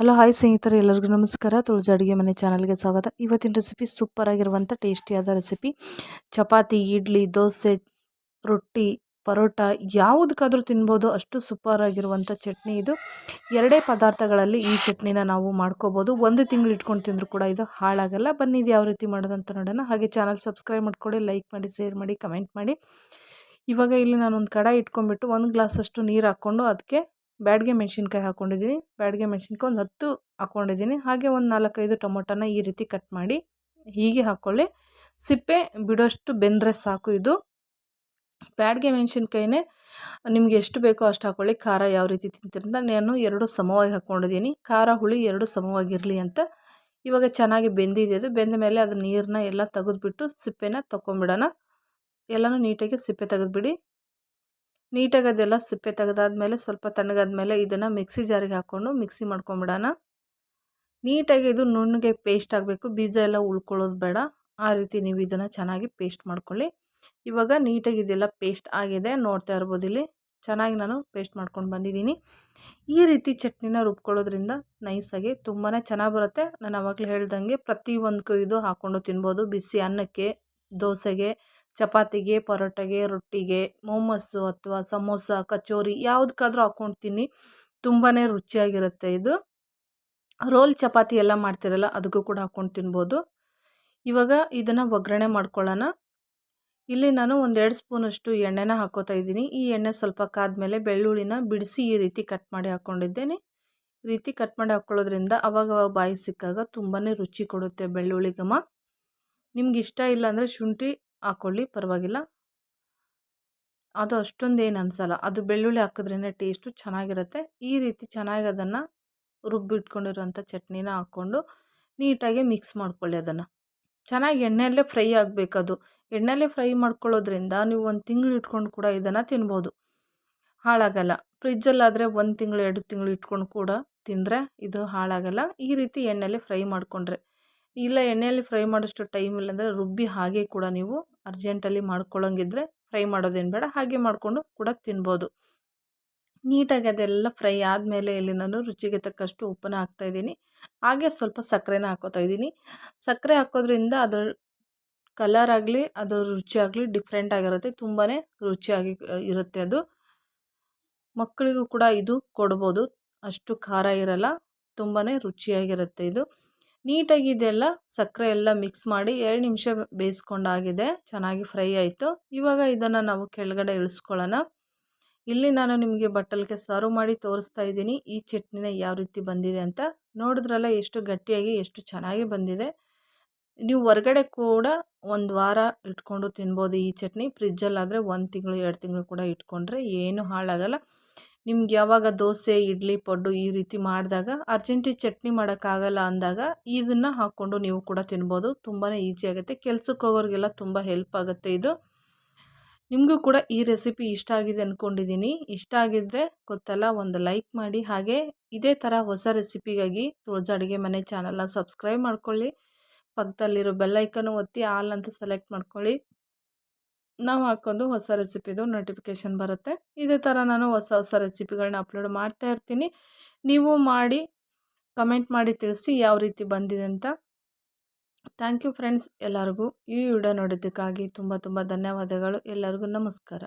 Hello, hi ಸ್ನೇಹಿತರೆ, ಎಲ್ಲರಿಗೂ ನಮಸ್ಕಾರ. ತುಳಜಿ ಅಡುಗೆ ಮನೆ ಚಾನಲ್ಗೆ ಸ್ವಾಗತ. ಇವತ್ತಿನ ರೆಸಿಪಿ ಸೂಪರ್ ಆಗಿರುವಂಥ ಟೇಸ್ಟಿಯಾದ ರೆಸಿಪಿ ಚಪಾತಿ, ಇಡ್ಲಿ, ದೋಸೆ, ರೊಟ್ಟಿ, ಪರೋಟ ಯಾವುದಕ್ಕಾದರೂ ತಿನ್ಬೋದು. ಅಷ್ಟು ಸೂಪರ್ ಆಗಿರುವಂಥ ಚಟ್ನಿ ಇದು. ಎರಡೇ ಪದಾರ್ಥಗಳಲ್ಲಿ ಈ ಚಟ್ನಿನ ನಾವು ಮಾಡ್ಕೋಬೋದು. ಒಂದು ತಿಂಗಳು ಇಟ್ಕೊಂಡು ತಿಂದರೂ ಕೂಡ ಇದು ಹಾಳಾಗಲ್ಲ. ಬನ್ನಿ, ಇದು ಯಾವ ರೀತಿ ಮಾಡೋದಂತ ನೋಡೋಣ. ಹಾಗೆ ಚಾನಲ್ ಸಬ್ಸ್ಕ್ರೈಬ್ ಮಾಡಿಕೊಡಿ ಲೈಕ್ ಮಾಡಿ ಶೇರ್ ಮಾಡಿ ಕಮೆಂಟ್ ಮಾಡಿ. ಇವಾಗ ಇಲ್ಲಿ ನಾನು ಒಂದು ಕಡ ಇಟ್ಕೊಂಡ್ಬಿಟ್ಟು ಒಂದು ಗ್ಲಾಸಷ್ಟು ನೀರು ಹಾಕ್ಕೊಂಡು ಅದಕ್ಕೆ ಬ್ಯಾಡ್ಗೆ ಮೆಣಸಿನ್ಕಾಯಿ ಹಾಕ್ಕೊಂಡಿದ್ದೀನಿ ಬ್ಯಾಡ್ಗೆ ಮೆಣಸಿನ್ಕಾಯಿ ಒಂದು ಹತ್ತು ಹಾಕ್ಕೊಂಡಿದ್ದೀನಿ ಹಾಗೆ ಒಂದು ನಾಲ್ಕೈದು ಟೊಮೊಟೊನ ಈ ರೀತಿ ಕಟ್ ಮಾಡಿ ಹೀಗೆ ಹಾಕ್ಕೊಳ್ಳಿ ಸಿಪ್ಪೆ ಬಿಡೋಷ್ಟು ಬೆಂದರೆ ಸಾಕು ಇದು. ಬ್ಯಾಡ್ಗೆ ಮೆಣಸಿನ್ಕಾಯಿನೇ ನಿಮಗೆ ಎಷ್ಟು ಬೇಕೋ ಅಷ್ಟು ಹಾಕ್ಕೊಳ್ಳಿ ಖಾರ ಯಾವ ರೀತಿ ತಿಂತಿರಿಂದ ನಾನು ಎರಡು ಸಮವಾಗಿ ಹಾಕ್ಕೊಂಡಿದ್ದೀನಿ ಖಾರ, ಹುಳಿ ಎರಡು ಸಮವಾಗಿರಲಿ ಅಂತ. ಇವಾಗ ಚೆನ್ನಾಗಿ ಬೆಂದಿದೆ ಅದು. ಬೆಂದ ಮೇಲೆ ಅದು ನೀರನ್ನ ಎಲ್ಲ ತೆಗೆದ್ಬಿಟ್ಟು ಸಿಪ್ಪೆನ ತೊಗೊಂಬಿಡೋಣ ಎಲ್ಲನೂ ನೀಟಾಗಿ ಸಿಪ್ಪೆ ತೆಗೆದ್ಬಿಡಿ. ನೀಟಾಗಿ ಅದೆಲ್ಲ ಸಿಪ್ಪೆ ತೆಗೆದಾದ್ಮೇಲೆ, ಸ್ವಲ್ಪ ತಣ್ಣಗಾದ್ಮೇಲೆ ಇದನ್ನು ಮಿಕ್ಸಿ ಜಾರಿಗೆ ಹಾಕ್ಕೊಂಡು ಮಿಕ್ಸಿ ಮಾಡ್ಕೊಂಬಿಡೋಣ. ನೀಟಾಗಿ ಇದು ನುಣ್ಣಗೆ ಪೇಸ್ಟ್ ಆಗಬೇಕು. ಬೀಜ ಎಲ್ಲ ಉಳ್ಕೊಳ್ಳೋದು ಬೇಡ. ಆ ರೀತಿ ನೀವು ಇದನ್ನು ಚೆನ್ನಾಗಿ ಪೇಸ್ಟ್ ಮಾಡ್ಕೊಳ್ಳಿ. ಇವಾಗ ನೀಟಾಗಿ ಇದೆಲ್ಲ ಪೇಸ್ಟ್ ಆಗಿದೆ. ನೋಡ್ತಾ ಇರ್ಬೋದು ಇಲ್ಲಿ. ಚೆನ್ನಾಗಿ ನಾನು ಪೇಸ್ಟ್ ಮಾಡ್ಕೊಂಡು ಬಂದಿದ್ದೀನಿ. ಈ ರೀತಿ ಚಟ್ನಿನ ರುಬ್ಕೊಳ್ಳೋದ್ರಿಂದ ನೈಸಾಗಿ ತುಂಬಾ ಚೆನ್ನಾಗಿ ಬರುತ್ತೆ. ನಾನು ಅವಾಗಲೇ ಹೇಳ್ದಂಗೆ ಪ್ರತಿಯೊಂದಕ್ಕೂ ಇದು ಹಾಕ್ಕೊಂಡು ತಿನ್ಬೋದು. ಬಿಸಿ ಅನ್ನಕ್ಕೆ, ದೋಸೆಗೆ ಚಪಾತಿಗೆ, ಪರೋಟಗೆ, ರೊಟ್ಟಿಗೆ ಮೊಮೋಸು ಅಥವಾ ಸಮೋಸ, ಕಚೋರಿ ಯಾವುದಕ್ಕಾದ್ರೂ ತಿನ್ನಿ ತುಂಬಾ ರುಚಿಯಾಗಿರುತ್ತೆ ಇದು. ರೋಲ್ ಚಪಾತಿ ಎಲ್ಲ ಮಾಡ್ತಿರಲ್ಲ, ಅದಕ್ಕೂ ಕೂಡ ಹಾಕ್ಕೊಂಡು ತಿನ್ಬೋದು. ಇವಾಗ ಇದನ್ನು ಒಗ್ಗರಣೆ ಮಾಡ್ಕೊಳ್ಳೋಣ. ಇಲ್ಲಿ ನಾನು ಒಂದೆರಡು ಸ್ಪೂನಷ್ಟು ಎಣ್ಣೆನ ಹಾಕೋತಾ ಇದ್ದೀನಿ. ಈ ಎಣ್ಣೆ ಸ್ವಲ್ಪ ಕಾದ್ಮೇಲೆ ಬೆಳ್ಳುಳ್ಳಿನ ಬಿಡಿಸಿ ಈ ರೀತಿ ಕಟ್ ಮಾಡಿ ಹಾಕ್ಕೊಂಡಿದ್ದೇನೆ. ರೀತಿ ಕಟ್ ಮಾಡಿ ಹಾಕ್ಕೊಳ್ಳೋದ್ರಿಂದ ಅವಾಗ ಬಾಯಿ ಸಿಕ್ಕಾಗ ತುಂಬಾ ರುಚಿ ಕೊಡುತ್ತೆ ಬೆಳ್ಳುಳ್ಳಿ ಘಮ. ನಿಮ್ಗೆ ಇಷ್ಟ ಇಲ್ಲ ಅಂದರೆ ಶುಂಠಿ ಹಾಕ್ಕೊಳ್ಳಿ ಪರವಾಗಿಲ್ಲ. ಅದು ಅಷ್ಟೊಂದು ಏನು ಅನಿಸಲ್ಲ. ಅದು ಬೆಳ್ಳುಳ್ಳಿ ಹಾಕಿದ್ರೇ ಟೇಸ್ಟು ಚೆನ್ನಾಗಿರುತ್ತೆ. ಈ ರೀತಿ ಚೆನ್ನಾಗಿ ಅದನ್ನು ರುಬ್ಬಿಟ್ಕೊಂಡಿರೋಂಥ ಚಟ್ನಿನ ಹಾಕ್ಕೊಂಡು ನೀಟಾಗಿ ಮಿಕ್ಸ್ ಮಾಡ್ಕೊಳ್ಳಿ ಅದನ್ನು. ಚೆನ್ನಾಗಿ ಎಣ್ಣೆಯಲ್ಲೇ ಫ್ರೈ ಆಗಬೇಕದು. ಎಣ್ಣೆಯಲ್ಲೇ ಫ್ರೈ ಮಾಡ್ಕೊಳ್ಳೋದ್ರಿಂದ ನೀವು ಒಂದು ತಿಂಗಳು ಇಟ್ಕೊಂಡು ಕೂಡ ಇದನ್ನು ತಿನ್ಬೋದು. ಹಾಳಾಗಲ್ಲ. ಫ್ರಿಜ್ಜಲ್ಲಾದರೆ ಒಂದು ತಿಂಗಳು, ಎರಡು ತಿಂಗಳು ಇಟ್ಕೊಂಡು ಕೂಡ ತಿಂದರೆ ಇದು ಹಾಳಾಗಲ್ಲ. ಈ ರೀತಿ ಎಣ್ಣೆಯಲ್ಲಿ ಫ್ರೈ ಮಾಡಿಕೊಂಡ್ರೆ ಇಲ್ಲ ಎಣ್ಣೆಯಲ್ಲಿ ಫ್ರೈ ಮಾಡೋಷ್ಟು ಟೈಮ್ ಇಲ್ಲಾಂದರೆ ರುಬ್ಬಿ ಹಾಗೆ ಕೂಡ ನೀವು ಅರ್ಜೆಂಟಲ್ಲಿ ಮಾಡ್ಕೊಳ್ಳೋಂಗಿದ್ರೆ ಫ್ರೈ ಮಾಡೋದೇನು ಬೇಡ, ಹಾಗೆ ಮಾಡಿಕೊಂಡು ಕೂಡ ತಿನ್ಬೋದು. ನೀಟಾಗಿ ಅದೆಲ್ಲ ಫ್ರೈ ಆದಮೇಲೆ ಇಲ್ಲಿ ನಾನು ರುಚಿಗೆ ತಕ್ಕಷ್ಟು ಉಪ್ಪನ್ನ ಹಾಕ್ತಾಯಿದ್ದೀನಿ ಹಾಗೆ ಸ್ವಲ್ಪ ಸಕ್ಕರೆನ ಹಾಕೋತಾ ಇದ್ದೀನಿ. ಸಕ್ಕರೆ ಹಾಕೋದ್ರಿಂದ ಅದರ ಕಲರ್ ಆಗಲಿ, ಅದರ ರುಚಿ ಆಗಲಿ ಡಿಫ್ರೆಂಟ್ ಆಗಿರುತ್ತೆ. ತುಂಬಾ ರುಚಿಯಾಗಿ ಇರುತ್ತೆ ಅದು. ಮಕ್ಕಳಿಗೂ ಕೂಡ ಇದು ಕೊಡ್ಬೋದು. ಅಷ್ಟು ಖಾರ ಇರಲ್ಲ ತುಂಬಾ ರುಚಿಯಾಗಿರುತ್ತೆ ಇದು. ನೀಟಾಗಿ ಇದೆಲ್ಲ ಸಕ್ಕರೆ ಎಲ್ಲ ಮಿಕ್ಸ್ ಮಾಡಿ ಎರಡು ನಿಮಿಷ ಬೇಯಿಸ್ಕೊಂಡಾಗಿದೆ. ಚೆನ್ನಾಗಿ ಫ್ರೈ ಆಯಿತು. ಇವಾಗ ಇದನ್ನು ನಾವು ಕೆಳಗಡೆ ಇಳಿಸ್ಕೊಳ್ಳೋಣ. ಇಲ್ಲಿ ನಾನು ನಿಮಗೆ ಬಟ್ಟಲ್ಗೆ ಸರ್ವ್ ಮಾಡಿ ತೋರಿಸ್ತಾ ಇದ್ದೀನಿ. ಈ ಚಟ್ನಿನ ಯಾವ ರೀತಿ ಬಂದಿದೆ ಅಂತ. ನೋಡಿದ್ರಲ್ಲ ಎಷ್ಟು ಗಟ್ಟಿಯಾಗಿ, ಎಷ್ಟು ಚೆನ್ನಾಗಿ ಬಂದಿದೆ. ನೀವು ಹೊರಗಡೆ ಕೂಡ ಒಂದು ವಾರ ಇಟ್ಕೊಂಡು ತಿನ್ಬೋದು ಈ ಚಟ್ನಿ. ಫ್ರಿಜ್ಜಲ್ಲಾದರೆ ಒಂದು ತಿಂಗಳು, ಎರಡು ತಿಂಗಳು ಕೂಡ ಇಟ್ಕೊಂಡ್ರೆ ಏನು ಹಾಳಾಗಲ್ಲ. ನಿಮ್ಗೆ ಯಾವಾಗ ದೋಸೆ, ಇಡ್ಲಿ, ಪಡ್ಡು ಈ ರೀತಿ ಮಾಡಿದಾಗ ಅರ್ಜೆಂಟಿ ಚಟ್ನಿ ಮಾಡೋಕ್ಕಾಗಲ್ಲ ಅಂದಾಗ ಇದನ್ನು ಹಾಕ್ಕೊಂಡು ನೀವು ಕೂಡ ತಿನ್ಬೋದು. ತುಂಬಾ ಈಸಿ ಆಗುತ್ತೆ. ಕೆಲ್ಸಕ್ಕೆ ಹೋಗೋರಿಗೆಲ್ಲ ತುಂಬ ಹೆಲ್ಪ್ ಆಗುತ್ತೆ ಇದು. ನಿಮಗೂ ಕೂಡ ಈ ರೆಸಿಪಿ ಇಷ್ಟ ಆಗಿದೆ ಅಂದ್ಕೊಂಡಿದ್ದೀನಿ ಇಷ್ಟ ಆಗಿದ್ದರೆ ಗೊತ್ತಲ್ಲ ಒಂದು ಲೈಕ್ ಮಾಡಿ. ಹಾಗೆ ಇದೇ ಥರ ಹೊಸ ರೆಸಿಪಿಗಾಗಿ ತುಳಜ ಅಡುಗೆ ಮನೆ ಚಾನಲ್ನ ಸಬ್ಸ್ಕ್ರೈಬ್ ಮಾಡ್ಕೊಳ್ಳಿ. ಪಕ್ಕದಲ್ಲಿರೋ ಬೆಲ್ಲೈಕನ್ನು ಒತ್ತಿ ಆಲ್ ಅಂತ ಸೆಲೆಕ್ಟ್ ಮಾಡ್ಕೊಳ್ಳಿ. ನಾವು ಹಾಕ್ಕೊಂಡು ಹೊಸ ರೆಸಿಪಿದು ನೋಟಿಫಿಕೇಷನ್ ಬರುತ್ತೆ. ಇದೇ ಥರ ನಾನು ಹೊಸ ಹೊಸ ರೆಸಿಪಿಗಳನ್ನ ಅಪ್ಲೋಡ್ ಮಾಡ್ತಾ ಇರ್ತೀನಿ. ನೀವು ಮಾಡಿ ಕಮೆಂಟ್ ಮಾಡಿ ತಿಳಿಸಿ ಯಾವ ರೀತಿ ಬಂದಿದೆ ಅಂತ. ಥ್ಯಾಂಕ್ ಯು ಫ್ರೆಂಡ್ಸ್ ಎಲ್ಲರಿಗೂ. ಈ ವಿಡಿಯೋ ನೋಡಿದ್ದಕ್ಕಾಗಿ ತುಂಬ ತುಂಬ ಧನ್ಯವಾದಗಳು. ಎಲ್ಲರಿಗೂ ನಮಸ್ಕಾರ.